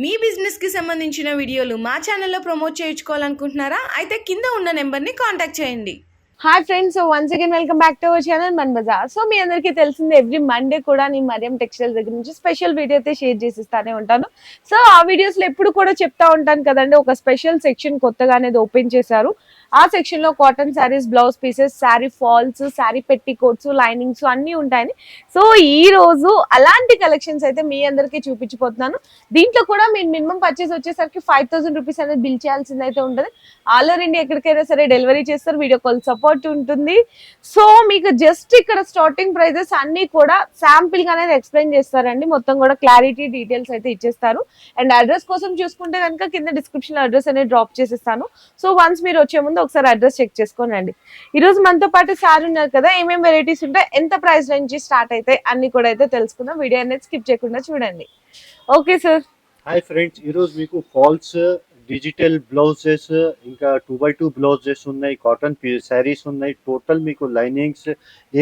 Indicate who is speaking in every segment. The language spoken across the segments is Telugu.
Speaker 1: మీ బిజినెస్కి సంబంధించిన వీడియోలు మా ఛానల్లో ప్రమోట్ చేయించుకోవాలనుకుంటున్నారా? అయితే కింద ఉన్న నెంబర్ని కాంటాక్ట్ చేయండి.
Speaker 2: Hi friends so once again welcome back to our channel Man Bazaar so మీ అందరికీ తెలిసింది ఎవ్రీ మండే కూడా నేను మరియం టెక్స్టైల్ దగ్గర నుంచి స్పెషల్ వీడియో అయితే షేర్ చేసిస్తానే ఉంటాను. సో ఆ వీడియోస్లో ఎప్పుడు కూడా చెప్తా ఉంటాను కదండి ఒక స్పెషల్ సెక్షన్ కొత్తగా అనేది ఓపెన్ చేశారు. ఆ సెక్షన్లో cotton saris blouse pieces sari falls sari petticoats linings అన్ని ఉంటాయని. సో ఈ రోజు అలాంటి కలెక్షన్స్ అయితే మీ అందరికీ చూపించిపోతున్నాను. దీంట్లో కూడా మీరు మినిమం పర్చేస్ వచ్చేసరికి ఫైవ్ థౌసండ్ రూపీస్ అనేది బిల్ చేయాల్సింది అయితే ఉంటుంది. ఆల్ ఓవర్ ఇండియా ఎక్కడికైనా సరే డెలివరీ చేస్తారు వీడియో కాల్ సపోర్ట్ ఉంటుంది. సో మీకు జస్ట్ ఇక్కడ స్టార్టింగ్ ప్రైజెస్ అన్ని కూడా శాంపిల్గా అనేది ఎక్స్ప్లెయిన్ చేస్తారండి. మొత్తం కూడా క్లారిటీ డీటెయిల్స్ అయితే ఇచ్చేస్తారు. అండ్ అడ్రస్ కోసం చూసుకుంటే కనుక కింద డిస్క్రిప్షన్లో అడ్రస్ అనేది డ్రాప్ చేసేస్తాను. సో వన్స్ మీరు వచ్చే ముందు ఒకసారి అడ్రస్ చెక్ చేసుకోనండి ఈరోజు మనతో పాటు సార్ ఉన్నారు కదా ఏమేమి వెరైటీస్ ఉంటాయి ఎంత ప్రైస్ నుంచి స్టార్ట్ అయితే అన్ని కూడా అయితే తెలుసుకుందాం. వీడియో అనేది స్కిప్ చేయకుండా చూడండి. ఓకే సార్
Speaker 3: హాయ్ ఫ్రెండ్స్ ఈరోజు మీకు ఫాల్స్ డిజిటల్ బ్లౌజెస్ ఇంకా టూ బై టూ బ్లౌజెస్ ఉన్నాయి కాటన్ శారీస్ ఉన్నాయి. టోటల్ మీకు లైనింగ్స్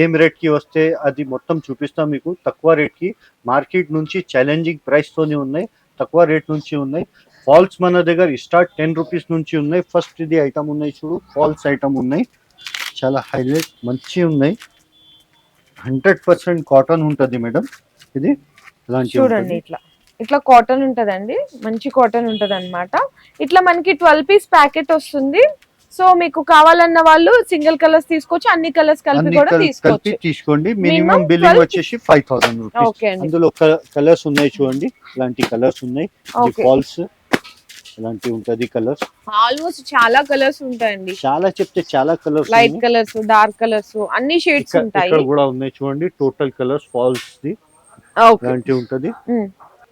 Speaker 3: ఏం రేట్కి వస్తే అది మొత్తం చూపిస్తాం మీకు. తక్కువ రేట్కి మార్కెట్ నుంచి ఛాలెంజింగ్ ప్రైస్తోనే ఉన్నాయి తక్కువ రేట్ నుంచి ఉన్నాయి. ఫాల్స్ మన దగ్గర స్టార్ట్ టెన్ రూపీస్ నుంచి ఉన్నాయి. ఫస్ట్ ఇది ఐటమ్ ఉన్నాయి చూడు. ఫాల్స్ ఐటమ్ ఉన్నాయి. చాలా హైలైట్ మంచి ఉన్నాయి. హండ్రెడ్ పర్సెంట్ కాటన్ ఉంటుంది మేడం. ఇది
Speaker 2: చూడండి. ఇట్లా. ఇట్లా కాటన్ ఉంటదండి. మంచి కాటన్ ఉంటది అనమాట ఇట్లా మనకి ట్వెల్వ్ పీస్ ప్యాకెట్ వస్తుంది. సో మీకు కావాలన్న వాళ్ళు సింగిల్ కలర్స్ తీసుకోవచ్చు అన్ని కలర్స్ కలిపి కూడా తీసుకోవచ్చు.
Speaker 3: తీసుకోండి. మినిమం బిల్లింగ్
Speaker 2: 12
Speaker 3: వచ్చేసి ఫైవ్ థౌసండ్ రూపీస్. అందులో కలర్స్ ఉన్నాయి చూడండి. ఇలాంటి కలర్స్ ఉన్నాయి. ఫాల్స్. ఇలాంటి ఉంటది కలర్స్?
Speaker 2: ఆల్మోస్ట్ చాలా కలర్స్ ఉంటాయండి.
Speaker 3: చాలా చెప్తే చాలా colours
Speaker 2: light colours dark colours అన్ని షేడ్స్ ఉంటాయి
Speaker 3: ఇక్కడ కూడా ఉన్నాయి చూడండి total colours falls the
Speaker 2: okay
Speaker 3: ఇలాంటి ఉంటది.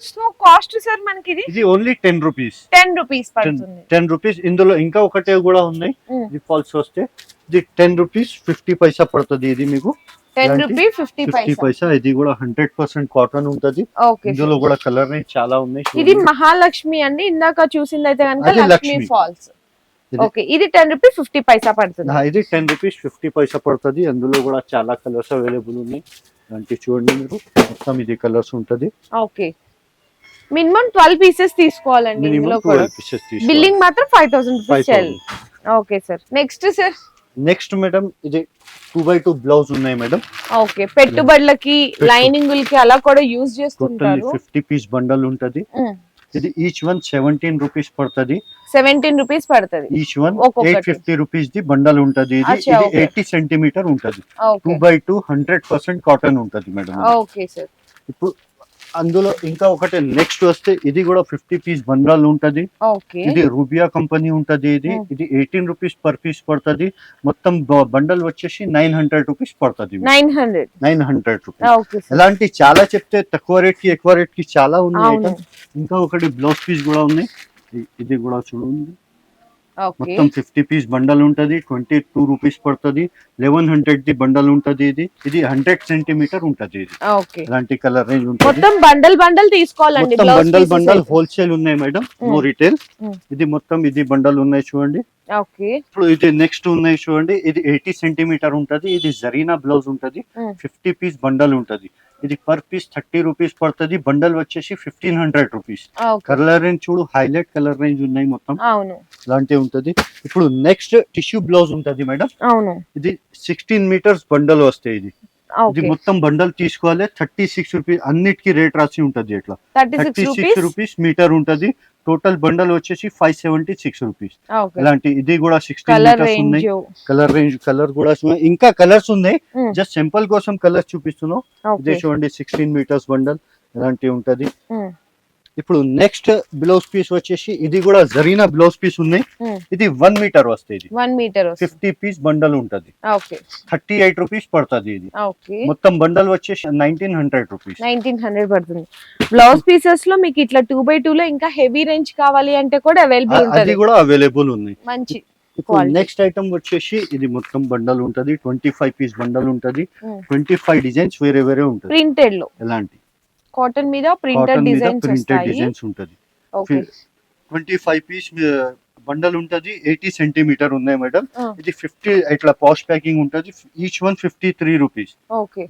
Speaker 2: సో కాస్ట్ సార్ మనకి ఇది
Speaker 3: ఇది only ten rupees
Speaker 2: ten rupees పడుతుంది.
Speaker 3: టెన్ రూపీస్ ఇందులో ఇంకా ఒకటే కూడా ఉన్నాయి.
Speaker 2: Mm.
Speaker 3: ఇది ఫాల్స్ వస్తే ఇది టెన్ రూపీస్ ఫిఫ్టీ పైసా పడుతుంది ఇది మీకు.
Speaker 2: టెన్ రూపీ ఫిఫ్టీ పైసా
Speaker 3: ఇది కూడా హండ్రెడ్ పర్సెంట్ కాటన్ ఉంటది. ఇందులో కూడా కలర్ చాలా ఉన్నాయి.
Speaker 2: ఇది. మహాలక్ష్మి అండి. ఇందాక చూసింది అయితే కనుక లక్ష్మి. ఫాల్స్ ఓకే ఇది టెన్ రూపీ ఫిఫ్టీ పైసా పడుతుంది.
Speaker 3: ఇది టెన్ రూపీస్ ఫిఫ్టీ పైసా పడుతుంది. అందులో కూడా చాలా కలర్స్ అవైలబుల్ ఉన్నాయి. అంటే చూడండి మీరు. మొత్తం ఇది కలర్స్ ఉంటది.
Speaker 2: ఓకే మినిమం ట్వెల్వ్ పీసెస్ తీసుకోవాలండి బిల్లింగ్ మాత్రం five thousand rupees okay sir next sir
Speaker 3: next madam ఇది టూ బై టూ బ్లౌజ్ ఉన్నాయి మేడం.
Speaker 2: ఓకే పెట్టుబడులకి లైనింగులకి అలా కూడా యూజ్ చేస్తుంటారు.
Speaker 3: ఫిఫ్టీ పీస్ బండల్ ఉంటది. ఇది ఈచ్ వన్ సెవెంటీన్ రూపీస్ పడుతుంది.
Speaker 2: సెవెంటీన్ రూపీస్ పడుతుంది.
Speaker 3: Each one. Eight fifty rupees the bundle ఉంటది ఇది. ఇది. ఎయిటీ సెంటీమీటర్ ఉంటది. Two by two hundred percent cotton ఉంటది మేడం.
Speaker 2: Okay sir.
Speaker 3: ఇప్పుడు అందులో ఇంకా ఒకటి నెక్స్ట్ వస్తే ఇది కూడా ఫిఫ్టీ పీస్ బండల్ ఉంటది. ఇది రూబియా కంపెనీ ఉంటది ఇది. ఇది ఎయిటీన్ రూపీస్ పర్ పీస్ పడుతుంది. మొత్తం బండల్ వచ్చేసి నైన్ హండ్రెడ్ రూపీస్ పడుతుంది
Speaker 2: nine hundred
Speaker 3: nine hundred rupees ఇలాంటి చాలా చెప్తే తక్కువ రేట్కి ఎక్కువ రేట్కి చాలా ఉన్నాయి. ఇంకా ఒకటి బ్లౌజ్ పీస్ కూడా ఉన్నాయి ఇది కూడా చూడండి. మొత్తం ఫిఫ్టీ పీస్ బండల్ ఉంటది ట్వంటీ టూ రూపీస్ పడుతుంది లెవెన్ హండ్రెడ్ ది బండల్ ఉంటది ఇది. ఇది హండ్రెడ్ సెంటీమీటర్ ఉంటది ఇది. ఇలాంటి కలర్ రేంజ్ ఉంటుంది.
Speaker 2: మొత్తం బండల్ బండల్ తీసుకోవాలండి
Speaker 3: మొత్తం బండల్ బండల్ హోల్సేల్ ఉన్నాయి మేడం నో. రిటైల్. ఇది మొత్తం ఇది బండల్ ఉన్నాయి చూడండి. ఇప్పుడు ఇది నెక్స్ట్ ఉన్నాయి చూడండి ఇది ఎయిటీ సెంటీమీటర్ ఉంటది ఇది జరీనా బ్లౌజ్ ఉంటది. ఫిఫ్టీ పీస్ బండల్ ఉంటది. ఇది పర్ పీస్ థర్టీ రూపీస్ పడుతుంది. బండల్ వచ్చేసి fifteen hundred rupees colour range చూడు హైలైట్ కలర్ రేంజ్ ఉన్నాయి మొత్తం. ఇలాంటివి ఉంటది. ఇప్పుడు నెక్స్ట్ టిష్యూ బ్లౌజ్ ఉంటది మేడం.
Speaker 2: అవును.
Speaker 3: ఇది సిక్స్టీన్ మీటర్స్ బండల్ వస్తాయి ఇది. ఇది
Speaker 2: ఓకే
Speaker 3: మొత్తం బండల్ తీసుకోవాలి. థర్టీ సిక్స్ రూపీస్ అన్నిటికీ రేట్ రాసి ఉంటది ఇట్లా.
Speaker 2: థర్టీ సిక్స్ రూపీస్
Speaker 3: మీటర్ ఉంటది. టోటల్ బండల్ వచ్చేసి ఫైవ్ సెవెంటీ సిక్స్ రూపీస్. ఇలాంటి ఇది కూడా సిక్స్టీన్
Speaker 2: కలర్
Speaker 3: మీటర్స్ ఉన్నాయి.
Speaker 2: రేంజ్
Speaker 3: కలర్ రేంజ్ కలర్ కూడా ఇంకా కలర్స్ ఉన్నాయి.
Speaker 2: Hmm.
Speaker 3: జస్ట్ సింపుల్ కోసం కలర్స్ చూపిస్తున్నాం. ఇదే చూడండి సిక్స్టీన్ మీటర్స్ బండల్. ఇలాంటివి ఉంటది?
Speaker 2: Hmm.
Speaker 3: ఇప్పుడు నెక్స్ట్ బ్లౌజ్ పీస్ వచ్చేసి ఇది కూడా జరీనా బ్లౌజ్ పీస్ ఉన్నాయి.
Speaker 2: Hmm.
Speaker 3: ఇది వన్ మీటర్ వస్తాయి ఇది.
Speaker 2: One metre
Speaker 3: fifty piece bundle ఉంటది.
Speaker 2: ఓకే
Speaker 3: థర్టీ ఎయిట్ రూపీస్ పడుతుంది ఇది.
Speaker 2: ఓకే
Speaker 3: మొత్తం బండల్ వచ్చేసి nineteen hundred rupees
Speaker 2: nineteen hundred పడుతుంది. బ్లౌజ్ పీసెస్లో మీకు ఇట్లా టూ బై టూ లో ఇంకా హెవీ రేంజ్ కావాలి అంటే కూడా అవైలబుల్
Speaker 3: అది కూడా అవైలబుల్ ఉన్నాయి.
Speaker 2: మంచి.
Speaker 3: నెక్స్ట్ ఐటమ్ వచ్చేసి ఇది మొత్తం బండల్ ఉంటది. ట్వంటీ ఫైవ్ పీస్ బండల్ ఉంటది. ట్వంటీ ఫైవ్ డిజైన్స్ వేరే వేరే ఉంటది.
Speaker 2: ప్రింటెడ్లో.
Speaker 3: ఎలాంటి?
Speaker 2: కాటన్ మీద ప్రింటెడ్ డిజైన్స్
Speaker 3: ప్రింటెడ్ డిజైన్స్ ఉంటది. ట్వంటీ ఫైవ్ పీస్ బండల్ ఉంటది ఎయిటీ సెంటీమీటర్ ఉన్నాయి మేడం. ఇది ఫిఫ్టీ ఇట్లా పాష్ ప్యాకింగ్ ఉంటది each one fifty three rupees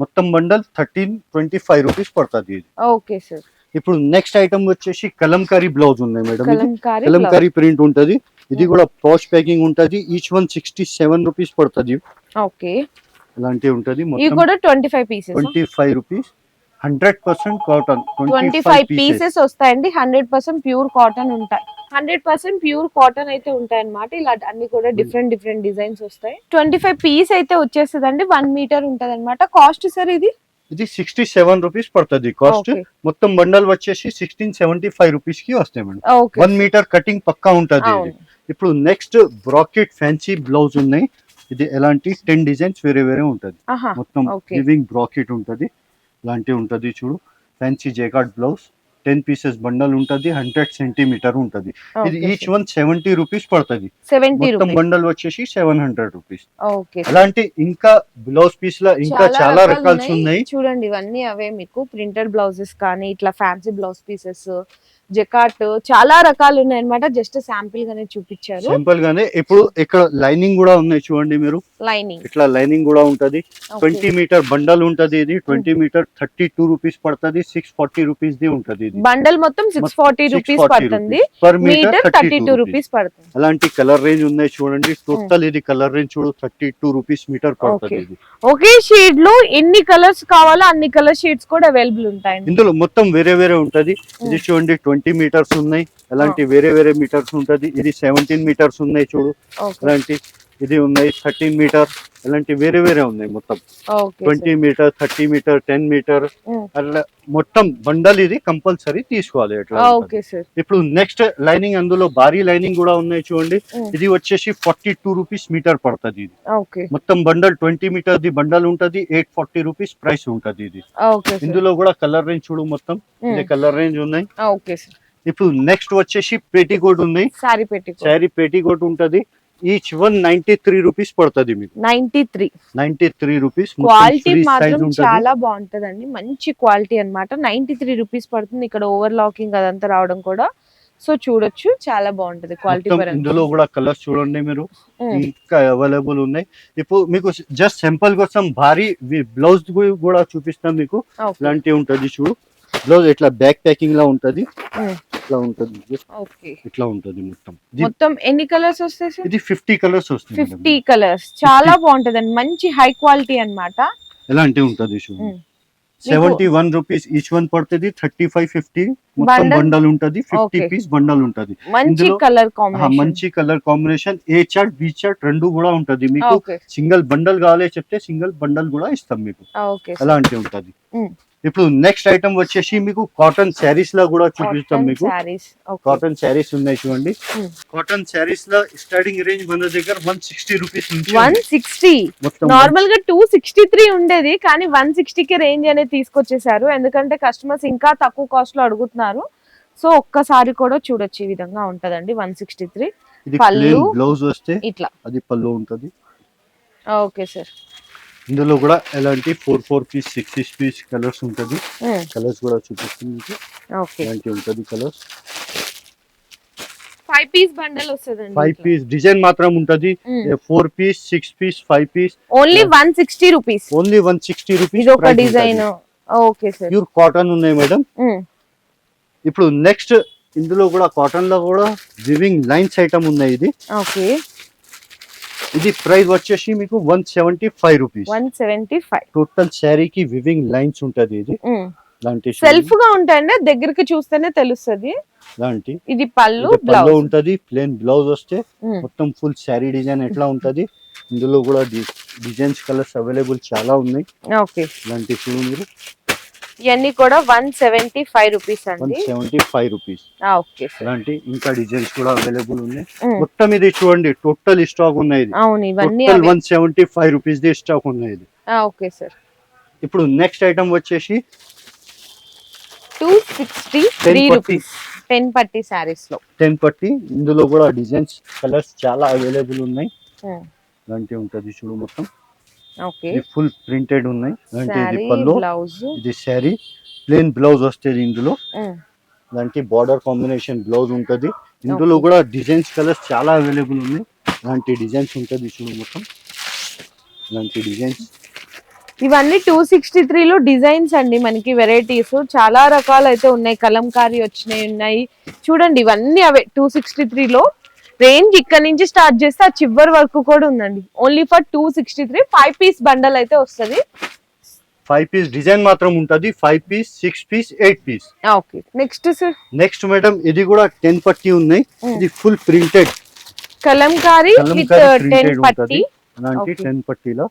Speaker 3: మొత్తం bundle thirteen twenty five rupees పడుతుంది ఇది.
Speaker 2: ఓకే సార్
Speaker 3: ఇప్పుడు నెక్స్ట్ ఐటమ్ వచ్చేసి కలంకారీ బ్లౌజ్ ఉన్నాయి మేడం
Speaker 2: కలంకారీ
Speaker 3: ప్రింట్ ఉంటది. ఇది కూడా పాష్ ప్యాకింగ్ ఉంటది each one sixty seven rupees పడుతుంది.
Speaker 2: ఓకే
Speaker 3: ఇలాంటివి ఉంటది
Speaker 2: twenty five
Speaker 3: rupees hundred percent cotton
Speaker 2: twenty five pieces వస్తాయండి. హండ్రెడ్ పర్సెంట్ ప్యూర్ కాటన్ ఉంటాయి. హండ్రెడ్ పర్సెంట్ ప్యూర్ కాటన్ అయితే ఉంటాయి అన్నమాట ఇలా అన్ని కూడా డిఫరెంట్ డిఫరెంట్ డిజైన్స్ వస్తాయి. ట్వంటీ ఫైవ్ పీస్ అయితే వచ్చేస్తుందండి. వన్ మీటర్ ఉంటది అనమాట కాస్ట్ సార్ ఇది?
Speaker 3: ఇది సిక్స్టీ సెవెన్ రూపీస్ పడుతుంది. కాస్ట్ మొత్తం బండల్ వచ్చేసి సిక్స్టీన్ సెవెంటీ ఫైవ్ రూపీస్కి వస్తాయి మేడం వన్ మీటర్ కటింగ్ పక్కా ఉంటది ఇప్పుడు నెక్స్ట్ బ్రాకెట్ ఫ్యాన్సీ బ్లౌజ్ ఉన్నాయి. ఇది ఎలాంటి టెన్ డిజైన్స్ వేరే వేరే ఉంటది. మొత్తం. గివింగ్ బ్రాకెట్ ఉంటది. ఇలాంటి ఉంటది చూడు. Fancy jacquard blouse ten pieces bundle ఉంటది హండ్రెడ్ సెంటీమీటర్ ఉంటది. ఇది ఈచ్ వన్ సెవెంటీ రూపీస్ పడుతుంది.
Speaker 2: సెవెంటీ
Speaker 3: మొత్తం బండల్ వచ్చేసి సెవెన్ హండ్రెడ్ రూపీస్
Speaker 2: ఓకే
Speaker 3: అలాంటి ఇంకా బ్లౌజ్ పీస్లో ఇంకా చాలా రకాల్స్ ఉన్నాయి.
Speaker 2: చూడండి ఇవన్నీ అవే మీకు ప్రింటెడ్ బ్లౌజెస్ కానీ ఇట్లా ఫ్యాన్సీ బ్లౌజ్ పీసెస్ జకాట్ చాలా రకాలు ఉన్నాయి అనమాట జస్ట్ శాంపిల్ గానే చూపించారు.
Speaker 3: సింపుల్ గానే. ఇప్పుడు ఇక్కడ లైనింగ్ కూడా ఉన్నాయి చూడండి మీరు.
Speaker 2: లైనింగ్.
Speaker 3: ఇట్లా లైనింగ్ కూడా ఉంటది. ట్వంటీ మీటర్ బండల్ ఉంటది ఇది. Twenty metre thirty two rupees పడుతుంది. సిక్స్ ఫార్టీ రూపీస్ ది ఉంటది
Speaker 2: బండల్ మొత్తం సిక్స్ ఫార్టీ రూపీస్ పడుతుంది.
Speaker 3: Per
Speaker 2: metre thirty two rupees. పడుతుంది.
Speaker 3: అలాంటి కలర్ రేంజ్ ఉన్నాయి చూడండి. టోటల్ ఇది కలర్ రేంజ్ చూడు. థర్టీ టూ రూపీస్ మీటర్ పడుతుంది
Speaker 2: ఒకే షేడ్లో ఎన్ని కలర్స్ కావాలో అన్ని కలర్ షేడ్స్ కూడా అవైలబుల్ ఉంటాయండి.
Speaker 3: ఇందులో మొత్తం వేరే వేరే ఉంటది. ఇది చూడండి. ట్వంటీ మీటర్స్ ఉన్నాయి. అలాంటి వేరే వేరే మీటర్స్ ఉంటది. ఇది సెవెంటీన్ మీటర్స్ ఉన్నాయి చూడు. అలాంటి ఇది ఉన్నాయి. Thirteen metre. అలాంటి వేరే వేరే ఉన్నాయి మొత్తం. Twenty metre thirty metre ten metre అట్లా మొత్తం బండల్ ఇది కంపల్సరీ తీసుకోవాలి
Speaker 2: సార్
Speaker 3: ఇప్పుడు నెక్స్ట్ లైనింగ్ అందులో భారీ లైనింగ్ కూడా ఉన్నాయి చూడండి.
Speaker 2: Mm.
Speaker 3: ఇది వచ్చేసి ఫార్టీ టూ రూపీస్ మీటర్ పడుతుంది ఇది. మొత్తం bundle twenty metre the bundle ఉంటది ఎయిట్ ఫార్టీ రూపీస్ ప్రైస్ ఉంటది ఇది. ఇందులో కూడా కలర్ రేంజ్ చూడు మొత్తం. ఇది కలర్ రేంజ్ ఉన్నాయి. ఇప్పుడు నెక్స్ట్ వచ్చేసి పేటీకోట్ ఉన్నాయి
Speaker 2: సారీ పెట్టి
Speaker 3: శారీ ఉంటది. Each one ninety three rupees పడుతుంది మీకు.
Speaker 2: Ninety three.
Speaker 3: Ninety three rupees
Speaker 2: quality మాత్రం చాలా బాగుంటదండి. మంచి క్వాలిటీ అన్నమాట. నైన్టీ త్రీ రూపీస్ పడుతుంది. ఇక్కడ ఓవర్ లాకింగ్ అదంతా రావడం కూడా. సో చూడొచ్చు. చాలా బాగుంటది క్వాలిటీ
Speaker 3: ఇందులో కూడా కలర్స్ చూడండి మీరు. ఇంకా అవైలబుల్ ఉన్నాయి. ఇప్పుడు మీకు జస్ట్ సింపుల్ కోసం భారీ బ్లౌజ్ కూడా చూపిస్తాం మీకు. ఇలాంటి ఉంటది చూడు. బ్లౌజ్ ఇట్లా బ్యాక్ ప్యాకింగ్ లా ఉంటది. ఇట్లా ఉంటది.
Speaker 2: ఓకే.
Speaker 3: ఇట్లా ఉంటది మొత్తం.
Speaker 2: మొత్తం ఎన్ని కలర్స్ వస్తాయి
Speaker 3: ఇది ఫిఫ్టీ కలర్స్ వస్తుంది
Speaker 2: ఫిఫ్టీ కలర్స్. చాలా బాగుంటదండి. మంచి హై క్వాలిటీ అన్నమాట.
Speaker 3: ఎలాంటి ఉంటది. Seventy one rupees each one పడుతుంది థర్టీ ఫైవ్ ఫిఫ్టీ మొత్తం? బండల్ ఉంటది ఫిఫ్టీ. పీస్ బండల్ ఉంటది.
Speaker 2: మంచి కలర్
Speaker 3: మంచి colour combination A chart B chart రెండు కూడా ఉంటది మీకు. సింగిల్ బండల్ కావాలి చెప్తే సింగిల్ బండల్ కూడా ఇస్తాం మీకు. అలాంటి ఉంటది. ఇప్పుడు నెక్స్ట్ ఐటమ్ వచ్చేసి మీకు కాటన్ శారీస్ లా కూడా చూపిస్తాం మీకు. కాటన్ శారీస్ ఉన్నాయి చూడండి. కాటన్ శారీస్లో స్టార్టింగ్ రేంజ్ మన దగ్గర one sixty rupees
Speaker 2: one. Sixty నార్మల్గా టూ సిక్స్టీ త్రీ ఉండేది కానీ వన్కి రేంజ్ అనేది తీసుకొచ్చేసారు. ఎందుకంటే కస్టమర్స్ ఇంకా తక్కువ కాస్ట్లో అడుగుతున్నారు. సో ఒక్కసారి కూడా చూడొచ్చు ఈ విధంగా ఉంటదండి వన్ సిక్స్టీ త్రీ పళ్ళు.
Speaker 3: బ్లౌజ్ వస్తే
Speaker 2: ఇట్లా.
Speaker 3: అది పళ్ళు ఉంటది.
Speaker 2: ఓకే సార్
Speaker 3: ఇందులో కూడా ఎలాంటి four four piece six six piece colours ఉంటది. కలర్స్ కూడా చూపిస్తుంది ఎలాంటి ఉంటది కలర్స్.
Speaker 2: ఫైవ్ పీస్ బండల్ వస్తుందండి
Speaker 3: ఫైవ్ పీస్ డిజైన్ మాత్రం ఉంటది. Four piece six piece five piece.
Speaker 2: Only one sixty rupees
Speaker 3: only one sixty rupees
Speaker 2: ఒక design. Okay sir
Speaker 3: pure cotton ఉన్నాయి మేడం ఇప్పుడు నెక్స్ట్ ఇందులో కూడా కాటన్లో కూడా వివింగ్ లైన్స్ ఐటమ్ ఉన్నాయి ఇది.
Speaker 2: ఓకే
Speaker 3: ఇది ప్రైస్ వచ్చేసి మీకు one seventy five rupees.
Speaker 2: One seventy five.
Speaker 3: Total శారీకి వివింగ్ లైన్స్ ఉంటది ఇది. లాంటి
Speaker 2: సెల్ఫ్గా ఉంటాయండి దగ్గరికి చూస్తేనే తెలుస్తుంది.
Speaker 3: లాంటి
Speaker 2: ఇది పళ్ళు
Speaker 3: పళ్ళు
Speaker 2: బ్లౌజ్.
Speaker 3: ఉంటది ప్లేన్ బ్లౌజ్ వస్తే మొత్తం ఫుల్ శారీ డిజైన్ ఎట్లా ఉంటది ఇందులో కూడా డిజైన్స్ కలర్స్ అవైలబుల్ చాలా ఉన్నాయి.
Speaker 2: ఓకే.
Speaker 3: ఇలాంటి చూడు మీరు
Speaker 2: ఇవన్నీ కూడా వన్ సెవెంటీ ఫైవ్ రూపీస్ అండి.
Speaker 3: Seventy five rupees.
Speaker 2: ఓకే
Speaker 3: ఇలాంటి ఇంకా డిజైన్స్ కూడా అవైలబుల్ ఉన్నాయి. మొత్తం ఇది చూడండి టోటల్ స్టాక్ ఉన్నాయి
Speaker 2: అవును ఇవన్నీ
Speaker 3: one seventy five rupees the stock ఉన్నాయి
Speaker 2: ఓకే సార్.
Speaker 3: ఇప్పుడు నెక్స్ట్ ఐటమ్ వచ్చేసి
Speaker 2: two sixty three. Rupees ten పట్టి శారీస్లో.
Speaker 3: టెన్ పట్టి ఇందులో కూడా డిజైన్స్ కలర్స్ చాలా అవైలబుల్ ఉన్నాయి. ఇలాంటి ఉంటది చూడు మొత్తం. ఫుల్ ప్రింటెడ్ ఉన్నాయి. ఇలాంటి ఇది పళ్ళు
Speaker 2: బ్లౌజ్.
Speaker 3: ఇది శారీ. ప్లేన్ బ్లౌజ్ వస్తుంది ఇందులో. ఇలాంటి బార్డర్ కాంబినేషన్ బ్లౌజ్ ఉంటది. ఇందులో. కూడా డిజైన్స్ కలర్స్ చాలా అవైలబుల్ ఉన్నాయి. ఇలాంటి డిజైన్స్ ఉంటది చూడు మొత్తం. ఇలాంటి డిజైన్స్.
Speaker 2: ఇవన్నీ టూ సిక్స్టీ త్రీలో డిజైన్స్ అండి మనకి వెరైటీస్. చాలా రకాలు అయితే ఉన్నాయి. కలంకారీ వచ్చినాయి ఉన్నాయి. చూడండి ఇవన్నీ అవే టూ సిక్స్టీ త్రీలో రేంజ్ ఇక్కడ నుంచి స్టార్ట్ చేస్తే ఆ చివరి వరకు కూడా ఉందండి. Only for two sixty three five piece bundle అయితే వస్తుంది.
Speaker 3: ఫైవ్ పీస్ డిజైన్ మాత్రం ఉంటది. Five piece six piece eight piece
Speaker 2: okay next sir
Speaker 3: next madam ఇది కూడా టెన్ పట్టి ఉన్నాయి.
Speaker 2: Mm.
Speaker 3: ఇది ఫుల్ ప్రింటెడ్
Speaker 2: కలంకారీ టెన్ పట్టి.
Speaker 3: అలాంటి. టెన్ పట్టీలో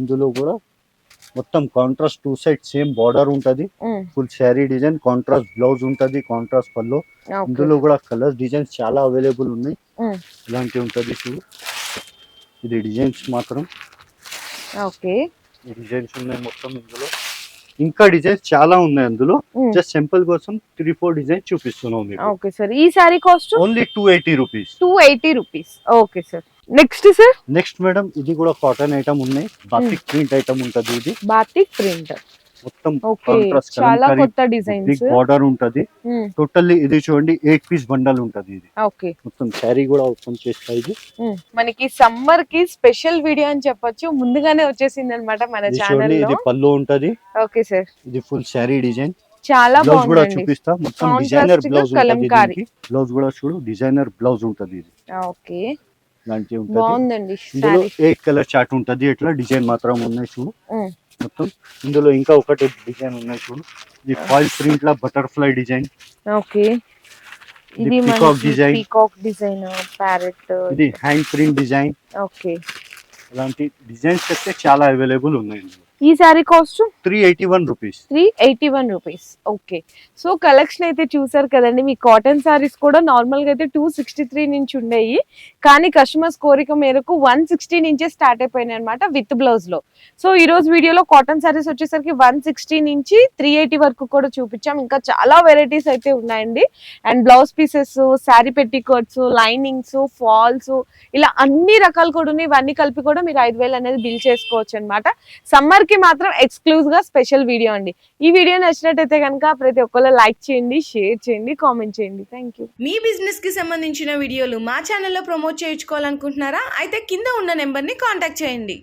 Speaker 3: ఇందులో కూడా మొత్తం contrast two side same border ఉంటది. Full sari design contrast blouse ఉంటది కాంట్రాస్ట్ పల్లో. ఇందులో కూడా కలర్స్ డిజైన్స్ చాలా అవైలబుల్ ఉన్నాయి.
Speaker 2: ఉమ్,
Speaker 3: ఇలాంటి ఉంటది ఇది డిజైన్స్ మాత్రం.
Speaker 2: ఓకే.
Speaker 3: డిజైన్స్ ఉన్నాయి మొత్తం ఇందులో. ఇంకా డిజైన్స్ చాలా ఉన్నాయి అందులో. జస్ట్ సింపుల్ కోసం త్రీ ఫోర్ డిజైన్ చూపిస్తున్నాం
Speaker 2: ఓకే సార్. ఈ sari cost
Speaker 3: only two eighty rupees
Speaker 2: two eighty rupees okay sir. Next sir
Speaker 3: next madam ఇది కూడా కాటన్ ఐటమ్ ఉన్నాయి. బాతిక్ ప్రింట్ ఐటమ్ ఉంటది ఇది.
Speaker 2: బాతిక్ ప్రింట్
Speaker 3: మొత్తం
Speaker 2: చాలా కొత్త
Speaker 3: బిగ్
Speaker 2: డిజైన్స్
Speaker 3: బార్డర్ ఉంటది. టోటల్లీ ఇది చూడండి ఎయిట్ పీస్ బండల్ ఉంటది ఇది.
Speaker 2: ఓకే
Speaker 3: మొత్తం శారీ కూడా ఓపెన్ చేస్తా ఇది
Speaker 2: మనకి సమ్మర్కి స్పెషల్ వీడియో అని చెప్పొచ్చు. ముందుగానే వచ్చేసింది అనమాట మన ఛానల్
Speaker 3: ఇది పళ్ళు ఉంటది.
Speaker 2: ఓకే సార్
Speaker 3: ఇది ఫుల్ శారీ డిజైన్
Speaker 2: చాలా
Speaker 3: బ్లౌజ్ కూడా చూపిస్తా. మొత్తం డిజైనర్ బ్లౌజ్
Speaker 2: కలంకారీ.
Speaker 3: బ్లౌజ్ కూడా చూడు డిజైనర్ బ్లౌజ్ ఉంటది ఇది.
Speaker 2: ఓకే
Speaker 3: ఇలాంటి ఉంటది. ఇందులో ఎయిట్ కలర్ చార్ట్ ఉంటది ఇట్లా డిజైన్ మాత్రం ఉన్నాయి చూడు. మొత్తం ఇందులో ఇంకా ఒకటి డిజైన్ ఉన్నాయి చూడు. ఇది ఫాయిల్ ప్రింట్ లా బటర్ఫ్లై డిజైన్.
Speaker 2: ఓకే.
Speaker 3: ఇది
Speaker 2: మనకి
Speaker 3: design.
Speaker 2: పీకాక్ డిజైన్ ప్యారెట్
Speaker 3: ఇది హ్యాండ్ ప్రింట్ డిజైన్
Speaker 2: ఓకే.
Speaker 3: అలాంటి డిజైన్స్ అయితే చాలా అవైలబుల్ ఉన్నాయి
Speaker 2: ఈ sari cost
Speaker 3: three eighty one rupees
Speaker 2: three eighty one rupees okay so collection అయితే చూసారు కదండి. మీ కాటన్ సారీస్ కూడా నార్మల్గా అయితే టూ సిక్స్టీ త్రీ నుంచి ఉండేవి కానీ కస్టమర్స్ కోరిక మేరకు వన్ సిక్స్టీ నుంచే స్టార్ట్ అయిపోయినాయి అనమాట విత్ బ్లౌజ్లో సో ఈ రోజు వీడియోలో కాటన్ సారీస్ వచ్చేసరికి వన్ సిక్స్టీ నుంచి త్రీ ఎయిటీ వరకు కూడా చూపించాం. ఇంకా చాలా వెరైటీస్ అయితే ఉన్నాయండి. And blouse pieces sari petticoats linings falls ఇలా అన్ని రకాలు కూడా ఉన్నాయి. ఇవన్నీ కలిపి కూడా మీరు ఐదు వేలు అనేది బిల్ చేసుకోవచ్చు అనమాట సమ్మర్ కి మాత్రం ఎక్స్క్లూజివ్గా స్పెషల్ వీడియో అండి. ఈ వీడియో నచ్చినట్టయితే కనుక ప్రతి ఒక్కరు లైక్ చేయండి షేర్ చేయండి కామెంట్ చేయండి. థ్యాంక్ యూ
Speaker 1: మీ బిజినెస్కి సంబంధించిన వీడియోలు మా ఛానల్లో ప్రమోట్ చేయించుకోవాలనుకుంటున్నారా? అయితే కింద ఉన్న నెంబర్ని కాంటాక్ట్ చేయండి.